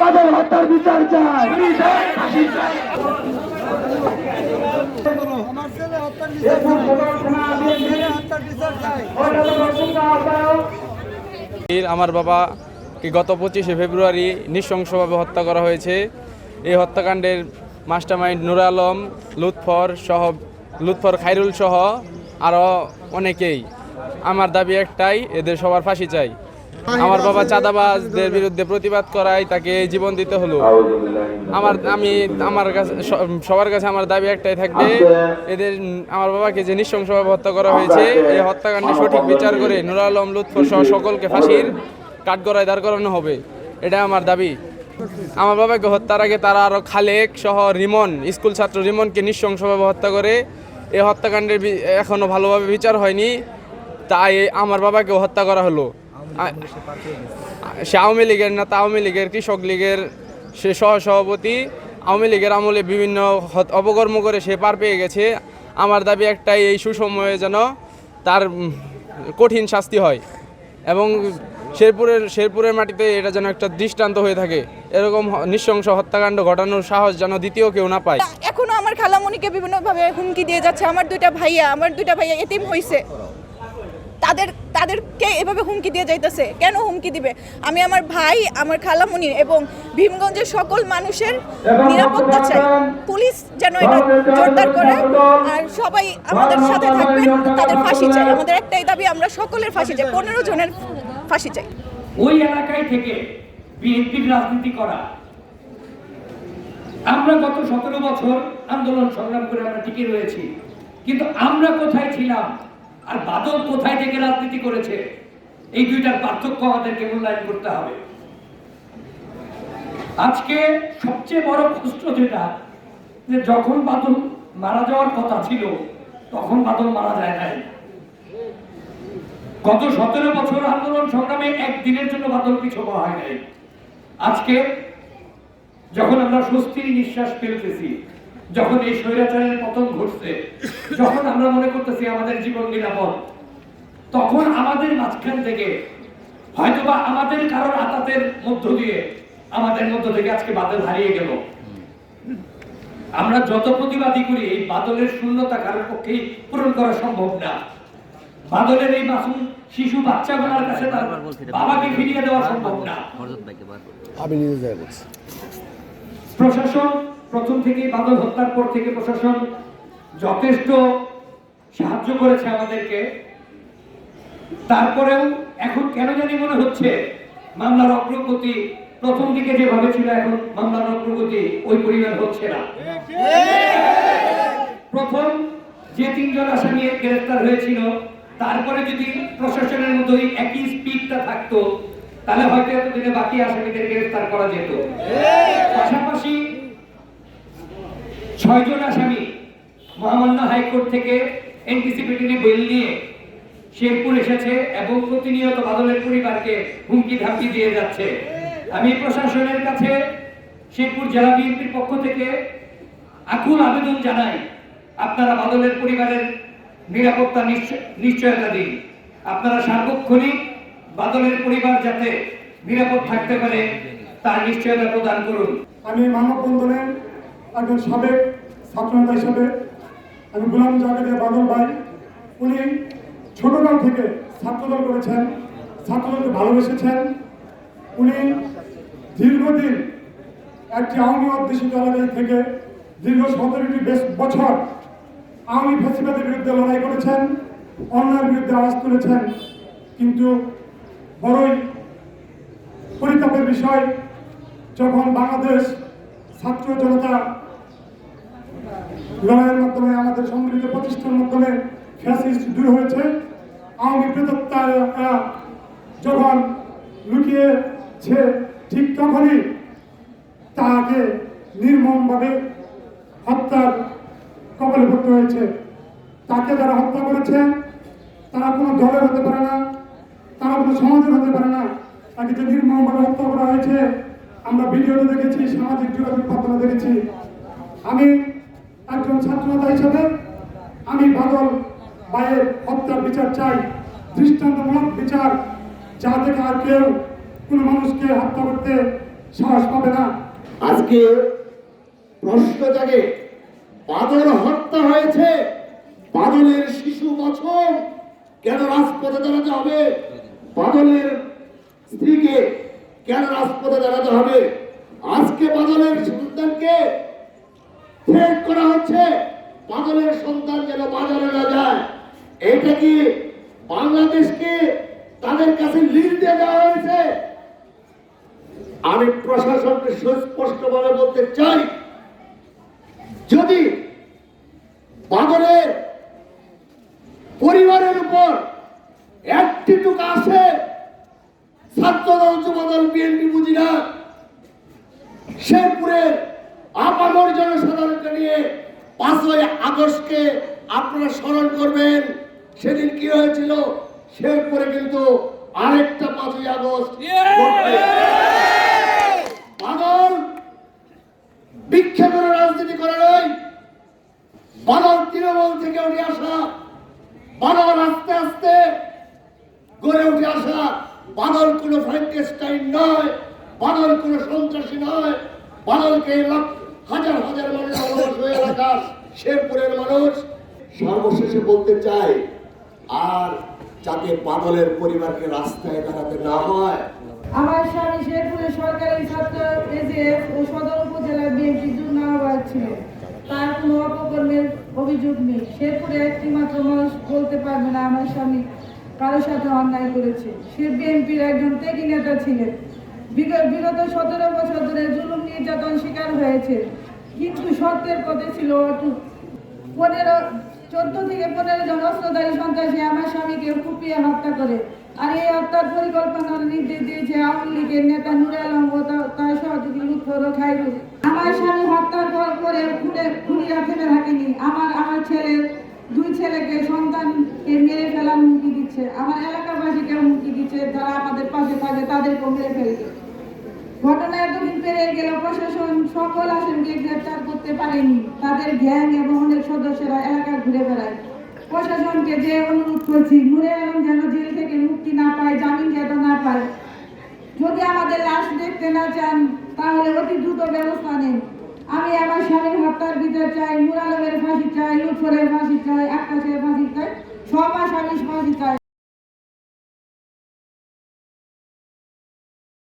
তাদের হত্যার বিচার চাই? আমার ছেলে হত্যার বিচার চাই। আমার ছেলে হত্যার বিচার চাই এর আমার বাবাকে গত পঁচিশে ফেব্রুয়ারি নৃশংসভাবে হত্যা করা হয়েছে। এই হত্যাকাণ্ডের মাস্টারমাইন্ড নুর আলম লুৎফর সহ লুৎফর খাইরুল সহ আরও অনেকেই। আমার দাবি একটাই এদের সবার ফাঁসি চাই। আমার বাবা চাঁদাবাজদের বিরুদ্ধে প্রতিবাদ করায় তাকে জীবন দিতে হলো। আমার, আমি, আমার কাছে সবার কাছে আমার দাবি একটাই থাকবে, এদের, আমার বাবাকে যে নৃশংসভাবে হত্যা করা হয়েছে, এই হত্যাকাণ্ডে সঠিক বিচার করে নুর আলম লুৎফর সহ সকলকে ফাঁসির কাঠগড়ায় দাঁড় করানো হবে। এটা আমার দাবি। আমার বাবাকে হত্যার আগে তারা আরও খালেক সহ রিমন, স্কুল ছাত্র রিমনকে নৃশংসভাবে হত্যা করে, এই হত্যাকাণ্ডের এখনও ভালোভাবে বিচার হয়নি, তাই আমার বাবাকে হত্যা করা হলো। সে আওয়ামী লীগের নেতা আওয়ামী লীগের কৃষক লীগের সে সহসভাপতি আওয়ামী লীগের আমলে বিভিন্ন অপকর্ম করে সে পার পেয়ে গেছে। আমার দাবি একটাই এই সুসময়ে যেন তার কঠিন শাস্তি হয় এবং শেরপুরের শেরপুরের মাটিতে এটা যেন একটা দৃষ্টান্ত হয়ে থাকে। এরকম হ- নৃশংস হত্যাকাণ্ড ঘটানোর সাহস যেন দ্বিতীয় কেউ না পায়। এখনও আমার খালামণিকে বিভিন্নভাবে হুমকি দিয়ে যাচ্ছে। আমার দুইটা ভাইয়া আমার দুইটা ভাইয়া এতিম হইছে। তাদের তাদেরকে এভাবে হুমকি দিয়ে যাইতেছে। কেন হুমকি দিবে? আমি আমার ভাই আমার খালামণি এবং ভীমগঞ্জের সকল মানুষের নিরাপত্তা চাই। পুলিশ যেন এটা জোরদার করে আর সবাই আমাদের সাথে থাকবেন তাদের ফাঁসি চাই। আমাদের একটাই দাবি আমরা সকলের ফাঁসি চাই পনেরো জনের ফাঁসি চাই। ওই এলাকায় থেকে বিএনপির রাজনীতি করা। আমরা গত সতেরো বছর আন্দোলন সংগ্রাম করে আমরা টিকে রয়েছি। কিন্তু আমরা কোথায় ছিলাম? আর বাদল কোথায় থেকে রাজনীতি করেছে? এই দুইটার পার্থক্য আমাদেরকে মূল্যায়ন করতে হবে। আজকে সবচেয়ে বড় কষ্ট যেটা, যে যখন বাদল মারা যাওয়ার কথা ছিল, তখন বাদল মারা যায় নাই। গত সতেরো বছর আন্দোলন সংগ্রামে একদিনের জন্য বাদল পিছু পাওয়া হয় নাই। আজকে যখন আমরা স্বস্তির নিঃশ্বাস ফেলতেছি যখন এই স্বৈরাচারের পতন ঘটছে যখন আমরা মনে করতেছি আমাদের জীবন নিরাপদ তখন আমাদের মাঝখান থেকে হয়তোবা আমাদের কারোর আতাতের মধ্য দিয়ে আমাদের মধ্য থেকে আজকে বাদল হারিয়ে গেল। আমরা যত প্রতিবাদী করি এই বাদলের শূন্যতা কারোর পক্ষেই পূরণ করা সম্ভব না। বাদলের এই মাসুম শিশু বাচ্চাগুলোর কাছে তার বাবাকে ফিরিয়ে দেওয়া সম্ভব না। প্রশাসন প্রথম থেকে বাদল হত্যার পর থেকে প্রশাসন যথেষ্ট সাহায্য করেছে আমাদেরকে। তারপরেও এখন কেন জানি মনে হচ্ছে মামলার অগ্রগতি প্রথম দিকে যেভাবে ছিল, এখন মামলার অগ্রগতি ওই পরিমাণ হচ্ছে না। প্রথম যে তিনজন আসামি গ্রেফতার হয়েছিল, তারপরে যদি প্রশাসনের ওই একই স্পিডটা থাকতো, তাহলে হয়তো এতদিনে বাকি আসামিদের গ্রেফতার করা যেত। পাশাপাশি ছয়জন আসামি মহামান্য হাইকোর্ট থেকে এনটিসিপিটিনে বেল নিয়ে শেরপুর এসেছে এবং প্রতিনিয়ত বাদলের পরিবারকে হুমকি ধামকি দিয়ে যাচ্ছে। আমি প্রশাসনের কাছে শেরপুর জেলা বিএনপির পক্ষ থেকে আকুল আবেদন জানাই, আপনারা বাদলের পরিবারের নিরাপত্তা নিশ্চয়- নিশ্চয়তা দিন। আপনারা সার্বক্ষণিক বাদলের পরিবার যাতে নিরাপদ থাকতে পারে, তার নিশ্চয়তা প্রদান করুন। আমি মানববন্ধনের একজন সাবেক ছাত্রনেতা হিসেবে আমি গুলাম জাকারিয়া বাদল ভাই, উনি ছোটকাল থেকে ছাত্রদল করেছেন, ছাত্রদলকে ভালোবেসেছেন। উনি দীর্ঘদিন একটি আওয়ামী অধ্যুষিত এলাকায় থেকে দীর্ঘ সতেরোটি বেশ বছর আওয়ামী ফেসিবাদের বিরুদ্ধে লড়াই করেছেন, অন্যায়ের বিরুদ্ধে আওয়াজ তুলেছেন। কিন্তু বড়ই পরিতাপের বিষয়, যখন বাংলাদেশ ছাত্র জনতা লড়াইয়ের মাধ্যমে, আমাদের সম্মিলিত প্রতিষ্ঠানের মাধ্যমে ফ্যাসিস্ট দূর হয়েছে। আওয়ামী প্রেতাত্মারা যখন লুকিয়েছে, ঠিক তখনই তাকে নির্মমভাবে হত্যার কবলে পড়তে হয়েছে। তাকে যারা হত্যা করেছে, তারা কোনো দলের হতে পারে না, তারা কোনো সমাজের হতে পারে না। তাকে যে নির্মমভাবে হত্যা করা হয়েছে, আমরা ভিডিওতে দেখেছি, সামাজিক যোগাযোগ মাধ্যমে দেখেছি। আমি একজন ছাত্রনেতা হিসেবে আমি বাদল ভাইয়ের হত্যার বিচার চাই, দৃষ্টান্তমূলক বিচার যা থেকে আর কেউ কোনো মানুষকে হত্যা করতে সাহস পাবে না। আজকে প্রশ্ন জাগে, বাদল হত্যা হয়েছে, বাদলের শিশু বছর কেন রাজপথে দাঁড়াতে হবে? বাদলের স্ত্রীকে কেন রাজপথে দাঁড়াতে হবে? আজকে বাদলের সন্তানকে থ্রেট করা হচ্ছে বাঙালির সন্তান যেন বাজারে না যায়। এটা কি বাংলাদেশকে তাদের কাছে লিজ দেওয়া হয়েছে? আমি প্রশাসনকে সুস্পষ্টভাবে বলতে চাই, যদি বাদলের পরিবারের উপর একটি টুক আসে ছাত্রদল যুবদল বিএনপি বুঝি না শেরপুরের আপামর জনসাধারণকে নিয়ে পাঁচই আগস্টকে আপনারা স্মরণ করবেন। সেদিন কি হয়েছিল? শেরপুরে কিন্তু আরেকটা পাঁচই আগস্ট। বাদল বিক্ষেপের রাজনীতি করে নয় বাদল তৃণমূল থেকে উঠে আসা। বাদল আস্তে আস্তে গড়ে উঠে আসা। বাদল কোনো ফ্র্যাঙ্কেস্টাইন নয় বাদল কোনো সন্ত্রাসী নয়। বাদলকে লাখ হাজার হাজার মানুষ এলাকার শেরপুরের মানুষ সর্বশেষে বলতে চাই আর যাতে বাদলের পরিবারকে রাস্তায় দাঁড়াতে না হয়। আমার স্বামী শেরপুরে সরকারি ছাত্র এজিএস ও সদর উপজেলার বিএনপি যুগ্ম আহ্বায়ক ছিলেন। তার কোনো অপকর্মের অভিযোগ নেই। শেরপুরে একটি মাত্র মানুষ বলতে পারবে না, আমার স্বামী কারোর সাথে অন্যায় করেছে। সে বিএনপির একজন ত্যাগী নেতা ছিলেন। বিগত সতেরো বছর ধরে হয়েছে। কিন্তু সত্যের পথে ছিল অটুট। পনেরো, চোদ্দ থেকে পনেরো জন অস্ত্রধারী সন্ত্রাসী আমার স্বামীকে কুপিয়ে হত্যা করে। আর এই হত্যার পরিকল্পনার নির্দেশ দিয়েছে আওয়ামী লীগের নেতা নুরে আলম ও তার- সহযোগী লুৎফর খাইরুল আমার স্বামী হত্যার পর করে খুনে খুনিরা থেমে থাকেনি। আমার আমার ছেলের দুই ছেলেকে সন্তানকে মেরে ফেলার হুমকি দিচ্ছে। আমার এলাকাবাসীকে হুমকি দিচ্ছে। যারা আমাদের পাশে থাকে, তাদেরকেও মেরে ফেলবে। এতদিন গেল প্রশাসন সকল আসামিকে গ্রেপ্তার করতে পারেনি। তাদের গ্যাং এবং অনেক সদস্যরা এলাকা ঘুরে বেড়ায়। প্রশাসনকে যে অনুরোধ করছি, নুরে আলম যেন জেল থেকে মুক্তি না পায়, জামিন যেন না পায়। যদি আমাদের লাশ দেখতে না চান, তাহলে অতি দ্রুত ব্যবস্থা নেন। আমি আমার স্বামীর হত্যার বিচার চাই, নুর ফাঁসি চাই, লুৎফরের ফাঁসি চাই আকাশের ফাঁসি চাই, সব আসামি ফাঁসি চাই।